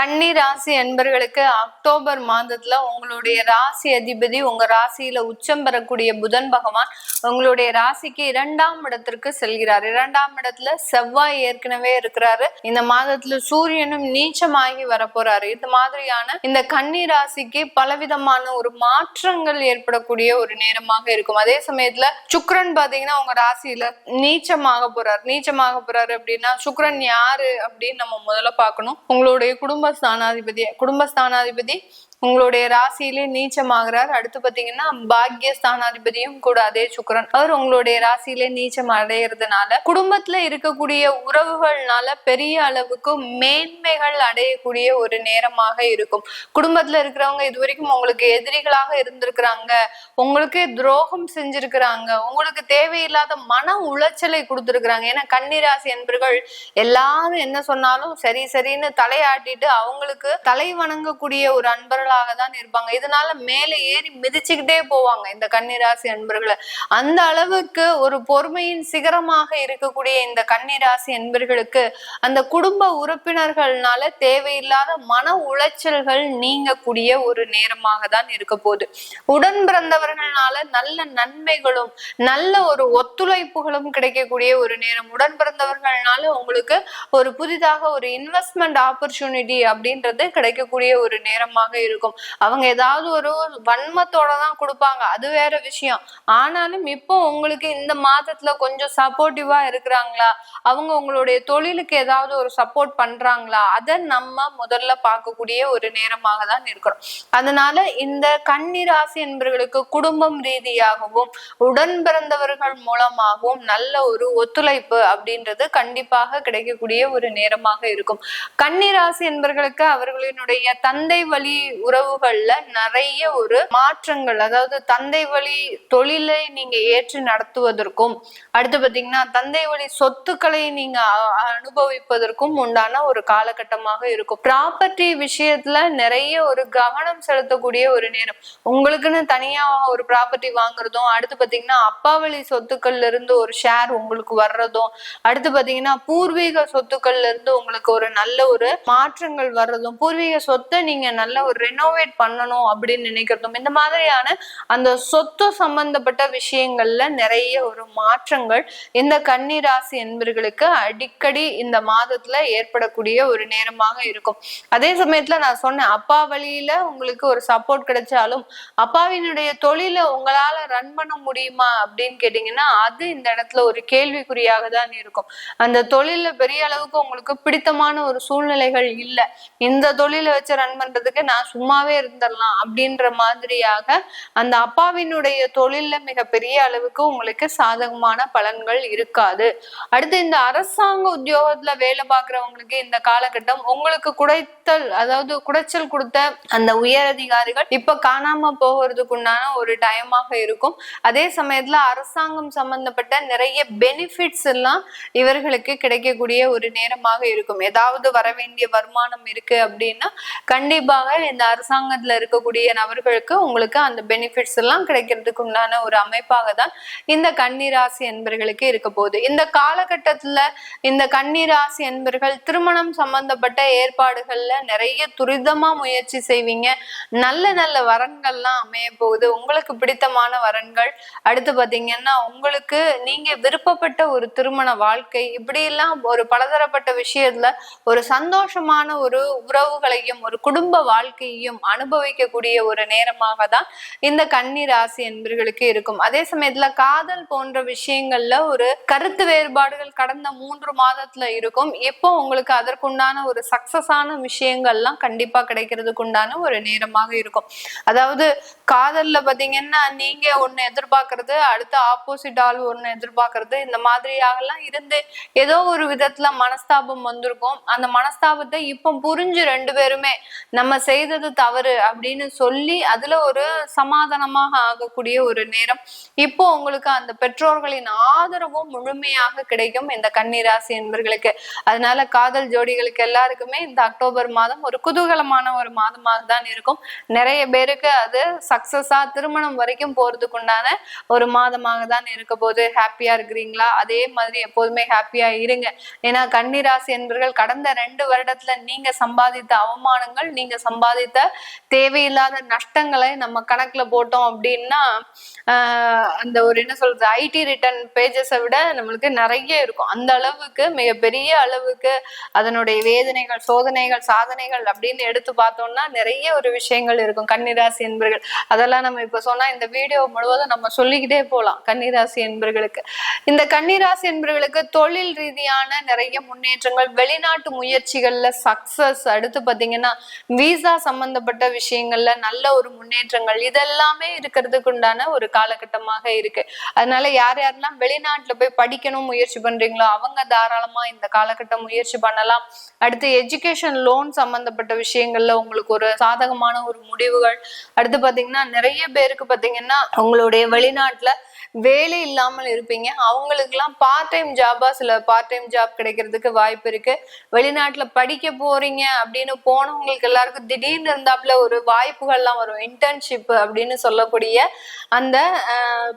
கன்னி ராசி என்பர்களுக்கு அக்டோபர் மாதத்துல உங்களுடைய ராசி அதிபதி உங்க ராசியில உச்சம் பெறக்கூடிய புதன் பகவான் உங்களுடைய ராசிக்கு இரண்டாம் இடத்திற்கு செல்கிறார். இரண்டாம் இடத்துல செவ்வாய் ஏற்கனவே இருக்கிறாரு. இந்த மாதத்துல சூரியனும் நீச்சமாகி வரப்போறாரு. இந்த மாதிரியான இந்த கன்னி ராசிக்கு பலவிதமான ஒரு மாற்றங்கள் ஏற்படக்கூடிய ஒரு நேரமாக இருக்கும். அதே சமயத்துல சுக்ரன் பாத்தீங்கன்னா உங்க ராசியில நீச்சமாக போறாரு. நீச்சமாக போறாரு அப்படின்னா சுக்ரன் யாரு அப்படின்னு நம்ம முதல்ல பார்க்கணும். உங்களுடைய குடும்ப ஸ்தானாதிபதி குடும்ப ஸ்தானாதிபதி உங்களுடைய ராசியிலே நீச்சமாகிறார். அடுத்து பாத்தீங்கன்னா பாக்கிய ஸ்தானாதிபதியும் கூட அதே சுக்கரன். அவர் உங்களுடைய ராசியிலே நீச்சம் அடையிறதுனால குடும்பத்துல இருக்கக்கூடிய உறவுகள்னால பெரிய அளவுக்கு மேன்மைகள் அடையக்கூடிய ஒரு நேரமாக இருக்கும். குடும்பத்துல இருக்கிறவங்க இது வரைக்கும் உங்களுக்கு எதிரிகளாக இருந்திருக்கிறாங்க. உங்களுக்கு துரோகம் செஞ்சிருக்கிறாங்க. உங்களுக்கு தேவையில்லாத மன உளைச்சலை கொடுத்துருக்குறாங்க. ஏன்னா கன்னிராசி என்பர்கள் எல்லாரும் என்ன சொன்னாலும் சரி சரின்னு தலையாட்டிட்டு அவங்களுக்கு தலை வணங்கக்கூடிய ஒரு அன்பர்கள் அன்பர்களாக தான் இருப்பாங்க. இதனால மேலே ஏறி மிதிச்சுக்கிட்டே போவாங்க இந்த கன்னிராசி அன்பர்களை. அந்த அளவுக்கு ஒரு பொறுமையின் சிகரமாக இருக்கக்கூடிய இந்த கன்னிராசி அன்பர்களுக்கு அந்த குடும்ப உறுப்பினர்கள்னால தேவையில்லாத மன உளைச்சல்கள் நீங்கக்கூடிய ஒரு நேரமாக தான் இருக்க போகுது. உடன் பிறந்தவர்கள்னால நல்ல நன்மைகளும் நல்ல ஒரு ஒத்துழைப்புகளும் கிடைக்கக்கூடிய ஒரு நேரம். உடன் பிறந்தவர்கள்னால உங்களுக்கு ஒரு புதிதாக ஒரு இன்வெஸ்ட்மெண்ட் ஆப்பர்ச்சுனிட்டி அப்படின்றது கிடைக்கக்கூடிய ஒரு நேரமாக இருக்கும். இருக்கும். அவங்க ஏதாவது ஒரு வன்மத்தோட தான் கொடுப்பாங்க. அது வேற விஷயம். ஆனாலும் இப்போ உங்களுக்கு இந்த மாதத்துல கொஞ்சம் சப்போர்ட்டிவா இருக்கிறாங்களா? அவங்க உங்களுடைய தொழிலுக்கு ஏதாவது ஒரு சப்போர்ட் பண்றாங்களா? அதை நம்ம முதல்ல பார்க்கக்கூடிய ஒரு நேரமாக தான் இருக்கிறோம். அதனால இந்த கன்னிராசி என்பவர்களுக்கு குடும்பம் ரீதியாகவும் உடன் பிறந்தவர்கள் மூலமாகவும் நல்ல ஒரு ஒத்துழைப்பு அப்படின்றது கண்டிப்பாக கிடைக்கக்கூடிய ஒரு நேரமாக இருக்கும். கன்னிராசி என்பவர்களுக்கு அவர்களினுடைய தந்தை வழி உறவுகள்ல நிறைய ஒரு மாற்றங்கள் அதாவது தந்தை வழி தொழிலை நீங்க ஏற்று நடத்துவதற்கும் அடுத்து பாத்தீங்கன்னா தந்தை வழி சொத்துக்களை நீங்க அனுபவிப்பதற்கும் உண்டான ஒரு காலகட்டமாக இருக்கும். ப்ராப்பர்ட்டி விஷயத்துல நிறைய ஒரு கவனம் செலுத்தக்கூடிய ஒரு நேரம். உங்களுக்குன்னு தனியா ஒரு ப்ராப்பர்ட்டி வாங்குறதும் அடுத்து பாத்தீங்கன்னா அப்பா வழி சொத்துக்கள்ல இருந்து ஒரு ஷேர் உங்களுக்கு வர்றதும் அடுத்து பாத்தீங்கன்னா பூர்வீக சொத்துக்கள்ல இருந்து உங்களுக்கு ஒரு நல்ல ஒரு மாற்றங்கள் வர்றதும் பூர்வீக சொத்தை நீங்க நல்ல ஒரு ரெனோவேட் பண்ணணும் அப்படின்னு நினைக்கிறதும் இந்த மாதிரியான அந்த சொத்து சம்பந்தப்பட்ட விஷயங்கள்ல நிறைய ஒரு மாற்றங்கள் இந்த கன்னிராசி என்பர்களுக்கு அடிக்கடி இந்த மாதத்துல ஏற்படக்கூடிய ஒரு நேரமாக இருக்கும். அதே சமயத்துல நான் சொன்னேன் அப்பா வழியில உங்களுக்கு ஒரு சப்போர்ட் கிடைச்சாலும் அப்பாவினுடைய தொழிலை உங்களால ரன் பண்ண முடியுமா அப்படின்னு கேட்டீங்கன்னா அது இந்த இடத்துல ஒரு கேள்விக்குறியாக தான் இருக்கும். அந்த தொழில பெரிய அளவுக்கு உங்களுக்கு பிடித்தமான ஒரு சூழ்நிலைகள் இல்லை. இந்த தொழிலை வச்சு ரன் பண்றதுக்கு நான் சும்மாவே இருந்துடலாம் அப்படின்ற மாதிரியாக அந்த அப்பாவினுடைய தொழில்ல மிகப்பெரிய அளவுக்கு உங்களுக்கு சாதகமான பலன்கள் இருக்காது. அடுத்து இந்த அரசாங்க உத்தியோகத்துல வேலை பார்க்கறவங்களுக்கு இந்த காலகட்டம் உங்களுக்கு குடைத்தல் அதாவது குடைச்சல் கொடுத்த அந்த உயர் அதிகாரிகள் இப்ப காணாம போகிறதுக்கு உண்டான ஒரு டைமாக இருக்கும். அதே சமயத்துல அரசாங்கம் சம்பந்தப்பட்ட நிறைய பெனிஃபிட்ஸ் எல்லாம் இவர்களுக்கு கிடைக்கக்கூடிய ஒரு நேரமாக இருக்கும். ஏதாவது வர வேண்டிய வருமானம் இருக்கு அப்படின்னா கண்டிப்பாக இந்த அரசாங்கத்துல இருக்கக்கூடிய நபர்களுக்கு உங்களுக்கு அந்த பெனிஃபிட்ஸ் எல்லாம் கிடைக்கிறதுக்கு உண்டான ஒரு அமைப்பாக தான் இந்த கன்னிராசி என்பர்களுக்கு இருக்க போகுது. இந்த காலகட்டத்துல இந்த கன்னிராசி என்பர்கள் திருமணம் சம்பந்தப்பட்ட ஏற்பாடுகள்ல நிறைய துரிதமா முயற்சி செய்வீங்க. நல்ல நல்ல வரன்கள்லாம் அமைய போகுது. உங்களுக்கு பிடித்தமான வரன்கள். அடுத்து பாத்தீங்கன்னா உங்களுக்கு நீங்க விருப்பப்பட்ட ஒரு திருமண வாழ்க்கை இப்படி எல்லாம் ஒரு பலதரப்பட்ட விஷயத்துல ஒரு சந்தோஷமான ஒரு உறவுகளையும் ஒரு குடும்ப செய்யும் அனுபவிக்கக்கூடிய ஒரு நேரமாக தான் இந்த கன்னி ராசி என்பர்களுக்கு இருக்கும். அதே சமயத்துல காதல் போன்ற விஷயங்கள்ல ஒரு கருத்து வேறுபாடுகள் கடந்த மூன்று மாதத்துல இருக்கும். இப்போ உங்களுக்கு அதற்குண்டான ஒரு சக்சஸான விஷயங்கள்லாம் கண்டிப்பா கிடைக்கிறதுக்கு உண்டான ஒரு நேரமாக இருக்கும். அதாவது காதல்ல பாத்தீங்கன்னா நீங்க ஒண்ணு எதிர்பார்க்கறது அடுத்த ஆப்போசிட் ஆள் ஒண்ணு எதிர்பார்க்கறது இந்த மாதிரியாகலாம் இருந்து ஏதோ ஒரு விதத்துல மனஸ்தாபம் வந்திருக்கும். அந்த மனஸ்தாபத்தை இப்போ புரிஞ்சு ரெண்டு பேருமே நம்ம செய்தது தவறு அப்படின்னு சொல்லி அதுல ஒரு சமாதானமாக ஆகக்கூடிய ஒரு நேரம். இப்போ உங்களுக்கு அந்த பெற்றோர்களின் ஆதரவும் முழுமையாக கிடைக்கும் இந்த கன்னிராசி என்பர்களுக்கு. அதனால காதல் ஜோடிகளுக்கு எல்லாருக்குமே இந்த அக்டோபர் மாதம் ஒரு குதூகலமான ஒரு மாதமாக தான் இருக்கும். நிறைய பேருக்கு அது சக்சஸா திருமணம் வரைக்கும் போறதுக்கு உண்டான ஒரு மாதமாக தான் இருக்க போது ஹாப்பியா இருக்கிறீங்களா? அதே மாதிரி எப்போதுமே ஹாப்பியா இருங்க. ஏன்னா கன்னிராசி என்பர்கள் கடந்த ரெண்டு வருடத்துல நீங்க சம்பாதித்த அவமானங்கள் நீங்க சம்பாதித்த தேவையில்லாத நஷ்டங்களை நம்ம கணக்குல போட்டோம் அப்படின்னா அந்த ஒரு என்ன சொல்றது ஐடி ரிட்டர்ன் பேஜஸை விட நம்மளுக்கு நிறைய இருக்கும். அந்த அளவுக்கு மிகப்பெரிய அளவுக்கு அதனுடைய வேதனைகள் சோதனைகள் சாதனைகள் அப்படின்னு எடுத்து பார்த்தோம்னா நிறைய ஒரு விஷயங்கள் இருக்கும். கன்னிராசி என்பர்கள். அதெல்லாம் நம்ம இப்ப சொன்னா இந்த வீடியோ முழுவதும் நம்ம சொல்லிக்கிட்டே போகலாம் கன்னிராசி என்பர்களுக்கு. இந்த கன்னிராசி என்பர்களுக்கு தொழில் ரீதியான நிறைய முன்னேற்றங்கள் வெளிநாட்டு முயற்சிகள்ல சக்சஸ் அடுத்து பாத்தீங்கன்னா விசா சம்பந்தப்பட்ட விஷயங்கள்ல நல்ல ஒரு முன்னேற்றங்கள் இதெல்லாமே இருக்கிறதுக்கு உண்டான ஒரு காலகட்டமாக இருக்கு. அதனால யார் யாரெல்லாம் வெளிநாட்டுல போய் படிக்கணும் முயற்சி பண்றீங்களோ அவங்க தாராளமா இந்த காலகட்டம் முயற்சி பண்ணலாம். அடுத்து எஜுகேஷன் லோன் சம்பந்தப்பட்ட விஷயங்கள்ல உங்களுக்கு ஒரு சாதகமான ஒரு முடிவுகள். அடுத்து பாத்தீங்கன்னா நிறைய பேருக்கு பாத்தீங்கன்னா உங்களுடைய வெளிநாட்டுல வேலை இல்லாமல் இருப்பீங்க. அவங்களுக்குலாம் பார்ட் டைம் ஜாபா சில பார்ட் டைம் ஜாப் கிடைக்கிறதுக்கு வாய்ப்பு இருக்கு. வெளிநாட்டுல படிக்க போறீங்க அப்படின்னு போனவங்களுக்கு எல்லாருக்கும் திடீர்னு இருந்தாப்புல ஒரு வாய்ப்புகள்லாம் வரும். இன்டர்ன்ஷிப் அப்படின்னு சொல்லக்கூடிய அந்த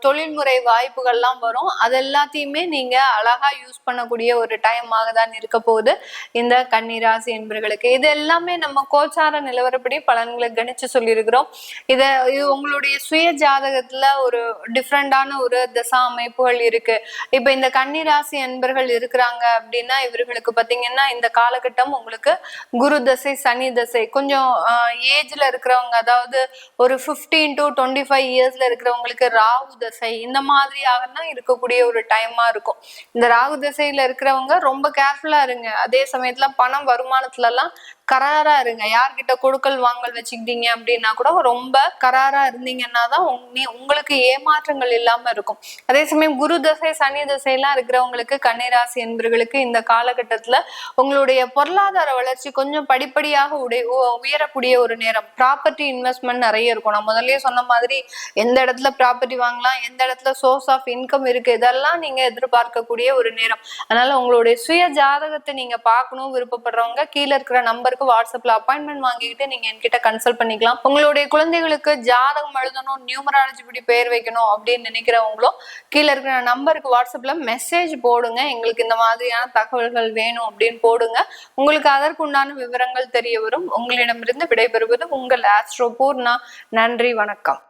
தொழில்முறை வாய்ப்புகள்லாம் வரும். அது எல்லாத்தையுமே நீங்க அழகா யூஸ் பண்ணக்கூடிய ஒரு டைமாக தான் இருக்க போகுது. இந்த கன்னிராசி என்பர்களுக்கு. இது எல்லாமே நம்ம கோச்சார நிலவரப்படி பலன்களை கணிச்சு சொல்லியிருக்கிறோம். இதை இது உங்களுடைய சுய ஜாதகத்துல ஒரு டிஃப்ரெண்டான ஒரு தசா அமைப்புகள் இருக்கு. இப்ப இந்த கன்னிராசி அன்பர்கள் இருக்கிறாங்க அப்படின்னா இவர்களுக்கு பாத்தீங்கன்னா இந்த காலகட்டம் உங்களுக்கு குரு தசை சனி தசை. கொஞ்சம் ஏஜ்ல இருக்கிறவங்க அதாவது ஒரு 15 டு டுவெண்ட்டி ஃபைவ் இயர்ஸ்ல இருக்கிறவங்களுக்கு ராகு தசை இந்த மாதிரியாக இருக்கக்கூடிய ஒரு டைமா இருக்கும். இந்த ராகு தசையில இருக்கிறவங்க ரொம்ப கேர்ஃபுல்லா இருங்க. அதே சமயத்துல பணம் வருமானத்துல எல்லாம் கராரா இருங்க. யார்கிட்ட கொடுக்கல் வாங்கல் வச்சுக்கிட்டீங்க அப்படின்னா கூட ரொம்ப கராரா இருந்தீங்கன்னா தான் உங்களுக்கு ஏமாற்றங்கள் இல்லாம இருக்கும். அதே சமயம் குரு தசை சனி தசையெல்லாம் இருக்கிறவங்களுக்கு கன்னிராசி என்பர்களுக்கு இந்த காலகட்டத்துல உங்களுடைய பொருளாதார வளர்ச்சி கொஞ்சம் படிப்படியாக உடை உ- உயரக்கூடிய ஒரு நேரம். ப்ராப்பர்ட்டி இன்வெஸ்ட்மெண்ட் நிறைய இருக்கும். நான் முதல்லயே சொன்ன மாதிரி எந்த இடத்துல ப்ராப்பர்ட்டி வாங்கலாம் எந்த இடத்துல சோர்ஸ் ஆஃப் இன்கம் இருக்கு இதெல்லாம் நீங்க எதிர்பார்க்கக்கூடிய ஒரு நேரம். அதனால உங்களுடைய சுய ஜாதகத்தை நீங்க பார்க்கணும் விருப்பப்படுறவங்க கீழே இருக்கிற நம்பருக்கு வாட்ஸ்அப்ல அப்பாயின்மெண்ட் வாங்கிக்கிட்டு நீங்க என்கிட்ட கன்சல்ட் பண்ணிக்கலாம். உங்களுடைய குழந்தைகளுக்கு ஜாதகம் எழுதணும் நியூமராலஜி படி பேர் வைக்கணும் அப்படின்னு நினைக்கிறவங்களும் கீழே இருக்கிற நம்பருக்கு வாட்ஸ்அப்ல மெசேஜ் போடுங்க. எங்களுக்கு இந்த மாதிரியான தகவல்கள் வேணும் அப்படின்னு போடுங்க. உங்களுக்கு அதற்குண்டான விவரங்கள் தெரிய வரும். உங்களிடமிருந்து விடைபெறுவது உங்கள் ஆஸ்ட்ரோ பூர்ணா நன்றி வணக்கம்.